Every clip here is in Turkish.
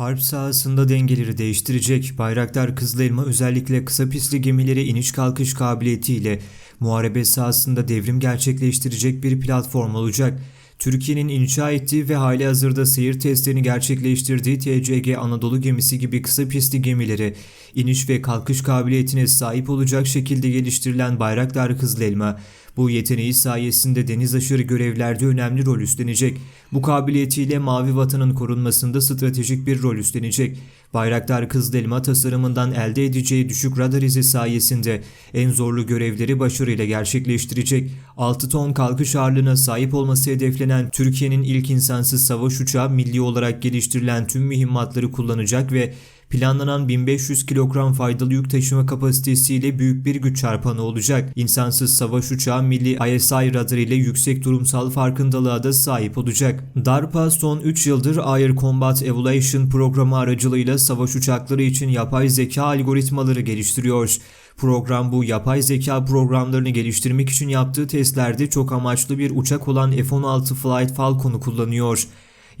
Harp sahasında dengeleri değiştirecek Bayraktar Kızılelma özellikle kısa pisli gemilere iniş kalkış kabiliyetiyle muharebe sahasında devrim gerçekleştirecek bir platform olacak. Türkiye'nin inşa ettiği ve hali hazırda seyir testlerini gerçekleştirdiği TCG Anadolu gemisi gibi kısa pistli gemilere iniş ve kalkış kabiliyetine sahip olacak şekilde geliştirilen Bayraktar Kızılelma, bu yeteneği sayesinde deniz aşırı görevlerde önemli rol üstlenecek. Bu kabiliyetiyle Mavi Vatan'ın korunmasında stratejik bir rol üstlenecek. Bayraktar Kızılelma tasarımından elde edeceği düşük radar izi sayesinde en zorlu görevleri başarıyla gerçekleştirecek. 6 ton kalkış ağırlığına sahip olması hedeflenen Türkiye'nin ilk insansız savaş uçağı milli olarak geliştirilen tüm mühimmatları kullanacak ve planlanan 1500 kilogram faydalı yük taşıma kapasitesiyle büyük bir güç çarpanı olacak. İnsansız savaş uçağı milli ISI radar ile yüksek durumsal farkındalığa da sahip olacak. DARPA son 3 yıldır Air Combat Evaluation programı aracılığıyla savaş uçakları için yapay zeka algoritmaları geliştiriyor. Program bu yapay zeka programlarını geliştirmek için yaptığı testlerde çok amaçlı bir uçak olan F-16 Flight Falcon'u kullanıyor.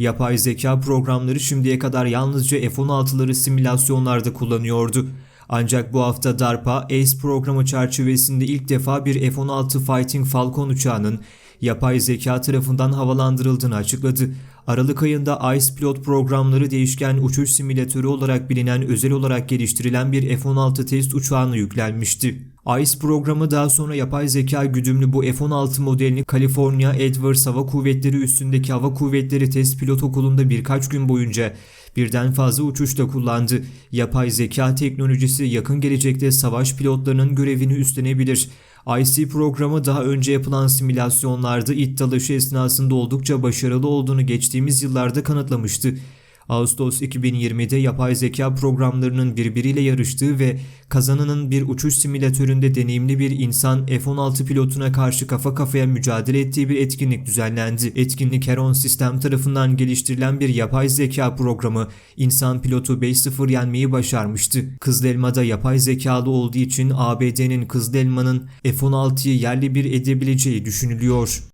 Yapay zeka programları şimdiye kadar yalnızca F-16'ları simülasyonlarda kullanıyordu. Ancak bu hafta DARPA ACE programı çerçevesinde ilk defa bir F-16 Fighting Falcon uçağının yapay zeka tarafından havalandırıldığını açıkladı. Aralık ayında ICE pilot programları değişken uçuş simülatörü olarak bilinen özel olarak geliştirilen bir F-16 test uçağına yüklenmişti. ICE programı daha sonra yapay zeka güdümlü bu F-16 modelini California Edwards Hava Kuvvetleri üstündeki Hava Kuvvetleri Test Pilot Okulu'nda birkaç gün boyunca birden fazla uçuşta kullandı. Yapay zeka teknolojisi yakın gelecekte savaş pilotlarının görevini üstlenebilir. IC programı daha önce yapılan simülasyonlarda it esnasında oldukça başarılı olduğunu geçtiğimiz yıllarda kanıtlamıştı. Ağustos 2020'de yapay zeka programlarının birbiriyle yarıştığı ve kazananın bir uçuş simülatöründe deneyimli bir insan F-16 pilotuna karşı kafa kafaya mücadele ettiği bir etkinlik düzenlendi. Etkinlik Heron Sistem tarafından geliştirilen bir yapay zeka programı insan pilotu 5-0 yenmeyi başarmıştı. Kızılelma'da yapay zekalı olduğu için ABD'nin Kızılelma'nın F-16'yı yerli bir edebileceği düşünülüyor.